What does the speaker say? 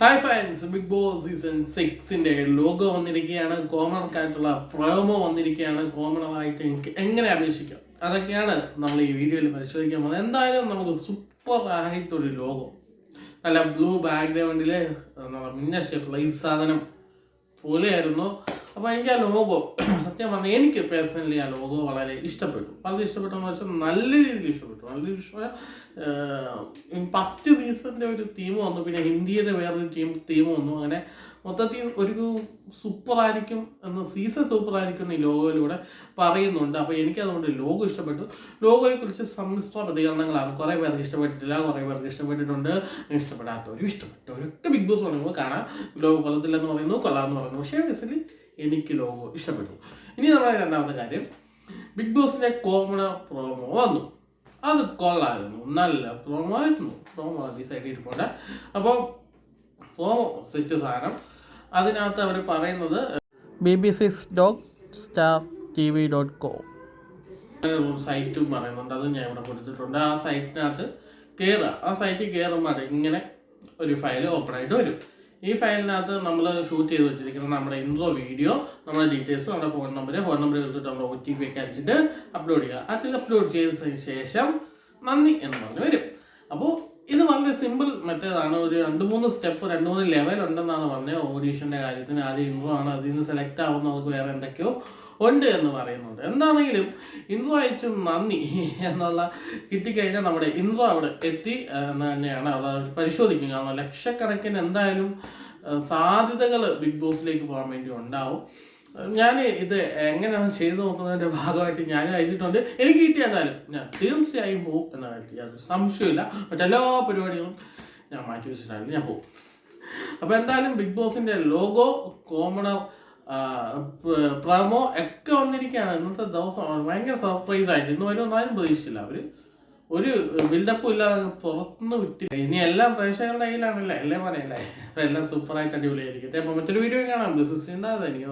Hi fans big boss season സിക്സിന്റെ logo വന്നിരിക്കുകയാണ്. കോമണർക്കായിട്ടുള്ള promo വന്നിരിക്കുകയാണ്. കോമണറായിട്ട് എനിക്ക് എങ്ങനെ അപേക്ഷിക്കാം? അതൊക്കെയാണ് നമ്മൾ ഈ വീഡിയോയിൽ പരിശോധിക്കാൻ പോകുന്നത്. എന്തായാലും നമുക്ക് സൂപ്പർ ആയിട്ടൊരു ലോഗോ നല്ല ബ്ലൂ ബാക്ക്ഗ്രൗണ്ടിൽ നമ്മുടെ മിന്ന ഈ സാധനം പോലെയായിരുന്നു. അപ്പോൾ എനിക്ക് ആ ലോഗോ സത്യം പറഞ്ഞാൽ എനിക്ക് പേഴ്സണലി ആ ലോഗോ വളരെ ഇഷ്ടപ്പെട്ടു. വളരെ ഇഷ്ടപ്പെട്ടെന്ന് വെച്ചാൽ നല്ല രീതിയിൽ ഇഷ്ടപ്പെട്ടു. നല്ല രീതിയിൽ ഇഷ്ടപ്പെട്ട ഫസ്റ്റ് സീസണിന്റെ ഒരു ടീം വന്നു. പിന്നെ ഹിന്ദിയുടെ വേറൊരു ടീം ടീം വന്നു. അങ്ങനെ മൊത്തത്തിൽ ഒരു സൂപ്പർ ആയിരിക്കും എന്ന സീസൺ സൂപ്പർ ആയിരിക്കും എന്ന് ഈ ലോഗോയിലൂടെ പറയുന്നുണ്ട്. അപ്പോൾ എനിക്ക് അതുകൊണ്ട് ലോഗോ ഇഷ്ടപ്പെട്ടു. ലോഗോയെക്കുറിച്ച് സമ്മിശ്ര പ്രതികരണങ്ങളാണ്. കുറേ പേർക്ക് ഇഷ്ടപ്പെട്ടിട്ടില്ല കുറേ പേർക്ക് ഇഷ്ടപ്പെട്ടിട്ടുണ്ട്. ഇഷ്ടപ്പെടാത്തവരും ഇഷ്ടപ്പെട്ടവരൊക്കെ ബിഗ് ബോസ് പറയുമ്പോൾ കാണാം. ലോഗോ കൊള്ളത്തില്ലെന്ന് പറയുന്നു കൊള്ളാമെന്ന് പറയുന്നു. പക്ഷേ ബേസിലി എനിക്ക് ലോഗോ ഇഷ്ടപ്പെട്ടു. ഇനി നമ്മുടെ രണ്ടാമത്തെ കാര്യം. ബിഗ് ബോസിന്റെ കോമണ പ്രോമോ വന്നു. അത് കൊള്ളായിരുന്നു. നല്ല പ്രോമോ ആയിരുന്നു. പ്രോമോ ഡിസൈഡ് ചെയ്തിട്ടുണ്ട്. അപ്പോൾ പ്രോമോ സെറ്റ് സാധനം അതിനകത്ത് അവർ പറയുന്നത് B B six dot star T V dot com സൈറ്റും പറയുന്നുണ്ട് അതും ഞാൻ ഇവിടെ കൊടുത്തിട്ടുണ്ട്. ആ സൈറ്റിനകത്ത് കയറുക ആ സൈറ്റിൽ കയറുമ്പോൾ ഇങ്ങനെ ഒരു ഫയൽ ഓപ്പൺ ആയിട്ട് വരും. ഈ ഫയലിനകത്ത് നമ്മൾ ഷൂട്ട് ചെയ്ത് വെച്ചിരിക്കുന്ന നമ്മുടെ ഇൻട്രോ വീഡിയോ നമ്മുടെ ഡീറ്റെയിൽസ് നമ്മുടെ ഫോൺ നമ്പർ ഫോൺ നമ്പർ എടുത്തിട്ട് നമ്മുടെ ഒ ടി പി ഒക്കെ അടിച്ചിട്ട് അപ്ലോഡ് ചെയ്യുക. അതിൽ അപ്ലോഡ് ചെയ്തതിന് ശേഷം നന്ദി എന്ന് പറഞ്ഞ് വരും. അപ്പോൾ സിമ്പിൾ മെത്തേഡാണ് ഒരു രണ്ട് മൂന്ന് സ്റ്റെപ്പ് രണ്ട് മൂന്ന് ലെവൽ ഉണ്ടെന്നാണ് പറഞ്ഞത് ഓഡീഷന്റെ കാര്യത്തിന്. ആദ്യം ഇൻട്രോ ആണ്. അതിൽ നിന്ന് സെലക്ട് ആവുന്നവർക്ക് വേറെ എന്തൊക്കെയോ ഉണ്ട് എന്ന് പറയുന്നുണ്ട്. എന്താണെങ്കിലും ഇൻട്രോ അയച്ചു നന്ദി എന്നുള്ള കിട്ടിക്കഴിഞ്ഞാൽ നമ്മുടെ ഇൻട്രോ അവിടെ എത്തി എന്ന് തന്നെയാണ് അത് പരിശോധിക്കും കാരണം ലക്ഷക്കണക്കിന് എന്തായാലും സാധ്യതകൾ ബിഗ് ബോസിലേക്ക് പോകാൻ വേണ്ടി ഉണ്ടാവും. ഞാൻ ഇത് എങ്ങനെയാണ് ചെയ്തു നോക്കുന്നതിന്റെ ഭാഗമായിട്ട് ഞാൻ അയച്ചിട്ടുണ്ട്. എനിക്ക് കിട്ടിയ ഞാൻ തീർച്ചയായും പോകും എന്നാണ് യാതൊരു സംശയമില്ല മറ്റെല്ലാ പരിപാടികളും ഞാൻ മാറ്റി വെച്ചിട്ടാണ് ഞാൻ പോകും അപ്പോൾ എന്തായാലും ബിഗ് ബോസിന്റെ ലോഗോ കോമണർ പ്രമോ ഒക്കെ വന്നിരിക്കുകയാണ്. ഇന്നത്തെ ദിവസം ഭയങ്കര സർപ്രൈസ് ആയിട്ട്. ഇന്ന് വരും ഒന്നാലും പ്രതീക്ഷിച്ചില്ല. അവർ ഒരു ബിൽഡപ്പും ഇല്ലാതെ പുറത്തുനിന്ന് വിറ്റില്ല ഇനി എല്ലാം പ്രേക്ഷകരുടെ കയ്യിലാണല്ലേ? എല്ലാം പറയല്ലേ എല്ലാം സൂപ്പറായിട്ട് അടിപൊളിയായിരിക്കും അപ്പോൾ മറ്റൊരു വീഡിയോ കാണാം. ബിസിനസ് ഉണ്ടാകാതെ എനിക്ക്